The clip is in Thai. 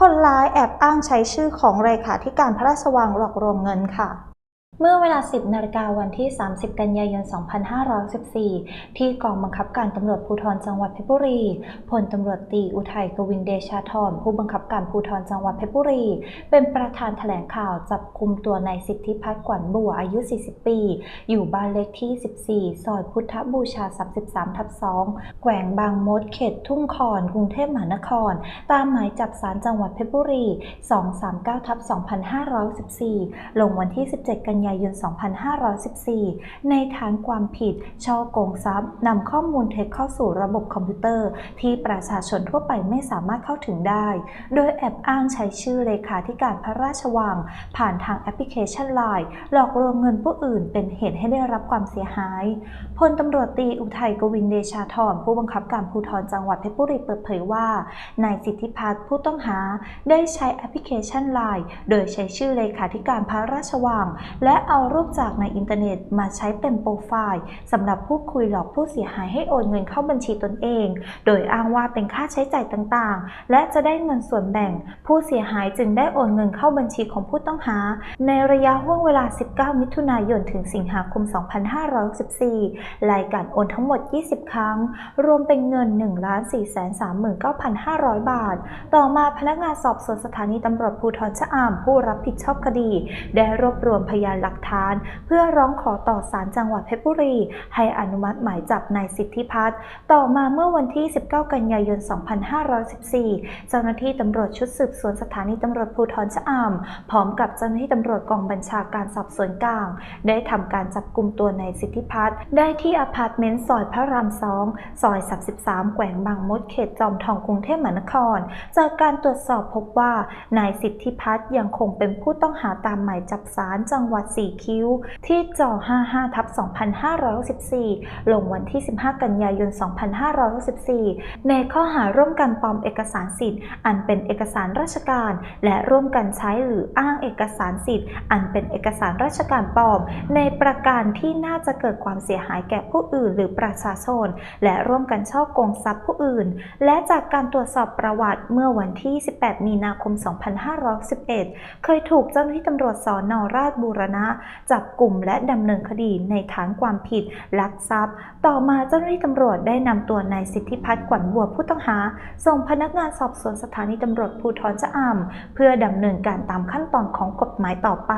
คนร้ายแอบอ้างใช้ชื่อของเลขาธิการพระราชวังหลอกลวงเงินค่ะ เมื่อเวลา 10 นาฬิกาวันที่ 30 กันยายน 2514 ที่กองบังคับการตำรวจภูธรจังหวัดเพชรบุรี พลตำรวจตรีอุทัยกวินเดชาธรผู้บังคับการภูธรจังหวัดเพชรบุรี เป็นประธานแถลงข่าวจับคุมตัวนายสิทธิพัฒน์กวันบัวอายุ 40 ปี อยู่บ้านเลขที่ 14 ซอยพุทธบูชา 33 ทับ 2 แขวงบางมด เขตทุ่งคอน กรุงเทพมหานคร ตามหมายจับสารจังหวัดเพชรบุรี 239 ทับ 2514 ลงวันที่ 17 กันยายน 2514 ในฐานความผิด ช่อโกงทรัพย์นำข้อมูลเท็จเข้าสู่ระบบคอมพิวเตอร์ ที่ประชาชนทั่วไปไม่สามารถเข้าถึงได้ โดยแอบอ้างใช้ชื่อเลขาธิการพระราชวัง ผ่านทางแอปพลิเคชันไลน์หลอกลวงเงินผู้อื่น เป็นเหตุให้ได้รับความเสียหายพลตำรวจตีอุทัยกวินเดชาธรผู้บังคับการภูธรจังหวัดเพชรบุรีเปิดเผยว่านายสิทธิพัฒน์ผู้ต้องหาได้ใช้แอปพลิเคชันไลน์โดยใช้ชื่อเลขาธิการพระราชวังและและเอารูปจากในอินเทอร์เน็ตมาใช้เป็นโปรไฟล์สำหรับพูดคุยหลอกผู้เสียหายให้โอนเงินเข้าบัญชีตนเอง โดยอ้างว่าเป็นค่าใช้จ่ายต่างๆ และจะได้เงินส่วนแบ่ง ผู้เสียหายจึงได้โอนเงินเข้าบัญชีของผู้ต้องหา ในระยะห่วงเวลา 19 มิถุนายนถึงสิงหาคม 2564รายการโอนทั้งหมด 20 ครั้ง รวมเป็นเงิน 1,439,500 บาท ต่อมาพนักงานสอบสวนสถานีตำรวจภูธรชะอามผู้รับผิดชอบคดี ได้รวบรวมพยานหลักฐาน เพื่อร้องขอต่อศาลจังหวัดเพชรบุรี ให้อนุมัติหมายจับนายสิทธิพัฒน์ต่อมาเมื่อวันที่ 19 กันยายน 2514 เจ้าหน้าที่ตำรวจชุดสืบสวนสถานีตำรวจภูธรชะอาพร้อมกับเจ้าหน้าที่ตำรวจกองบัญชาการสอบสวนกลาง ได้ทำการจับกลุ่มตัวนายสิทธิพัฒน์ได้ที่อพาร์ตเมนต์ซอยพระรามสองซอย 33 แขวงบางมดเขตจอมทองกรุงเทพมหานคร จากการตรวจสอบพบว่านายสิทธิพัฒน์ยังคงเป็นผู้ต้องหาตามหมายจับศาลจังหวัดสีคิ้ว ที่จอ 55ทับ2564 ลงวันที่ 15 กันยายน 2564 ในข้อหาร่วมกันปลอมเอกสารสิทธิ์ อันเป็นเอกสารราชการ และร่วมกันใช้หรืออ้างเอกสารสิทธิ์ อันเป็นเอกสารราชการปลอม ในประการที่น่าจะเกิดความเสียหายแก่ผู้อื่นหรือประชาชน และร่วมกันช่อโกงทรัพย์ผู้อื่น และจากการตรวจสอบประวัติเมื่อวันที่ 18 มีนาคม 2511 เคยถูกเจ้าหน้าที่ตำรวจสอนอราชบูรณะจับกลุ่มและดำเนินคดีในฐานความผิด ลักทรัพย์ ต่อมาเจ้าหน้าที่ตำรวจได้นำตัวนายสิทธิพัฒน์ขวัญบัวผู้ต้องหา ส่งพนักงานสอบสวนสถานีตำรวจภูธรชะอำเพื่อดำเนินการตามขั้นตอนของกฎหมายต่อไป